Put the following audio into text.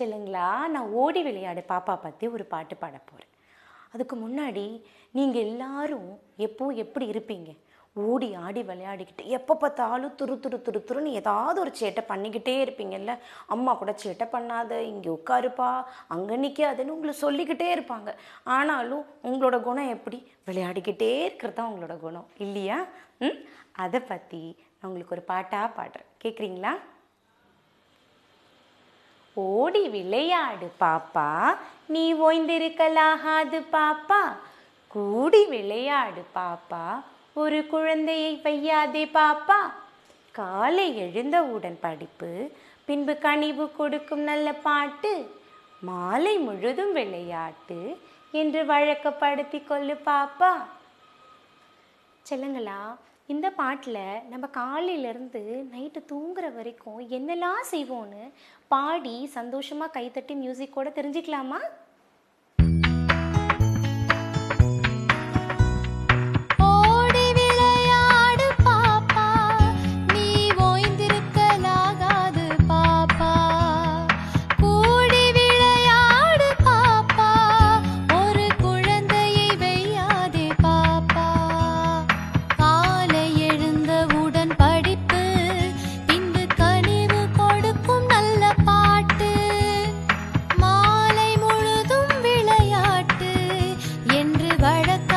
சரிங்களா நான் ஓடி விளையாடு பாப்பா பற்றி ஒரு பாட்டு பாட போகிறேன் அதுக்கு முன்னாடி நீங்கள் எல்லாரும் எப்போ எப்படி இருப்பீங்க? ஓடி ஆடி விளையாடிக்கிட்டு எப்போ பார்த்தாலும் துரு துரு துரு துருன்னு ஏதாவது ஒரு சேட்டை பண்ணிக்கிட்டே இருப்பீங்கல்ல? அம்மா கூட சேட்டை பண்ணாத இங்கே உட்காருப்பா அங்கே நிற்காதுன்னு உங்களை சொல்லிக்கிட்டே இருப்பாங்க. ஆனாலும் உங்களோட குணம் எப்படி? விளையாடிக்கிட்டே இருக்கிறது தான் உங்களோட குணம். இல்லையா? ம்? அதை பற்றி நான் உங்களுக்கு ஒரு பாட்டாக பாடுறேன். கேட்குறீங்களா ஓடி விளையாடு பாப்பா. நீ ஓய்ந்திருக்கலாகாது பாப்பா. கூடி விளையாடு பாப்பா. ஒரு குழந்தையை வையாதே பாப்பா. காலை எழுந்தவுடன் படிப்பு பின்பு கனிவு கொடுக்கும் நல்ல பாட்டு மாலை முழுதும் விளையாட்டு என்று வழக்கப்படுத்தி கொள்ளு பாப்பா. செல்லுங்களா இந்த பாட்டில் நம்ம காலையிலேருந்து நைட்டு தூங்குற வரைக்கும் என்னெல்லாம் செய்வோன்னு பாடி சந்தோஷமாக கைத்தட்டி மியூசிக்கோட தெரிஞ்சுக்கலாமா? என்று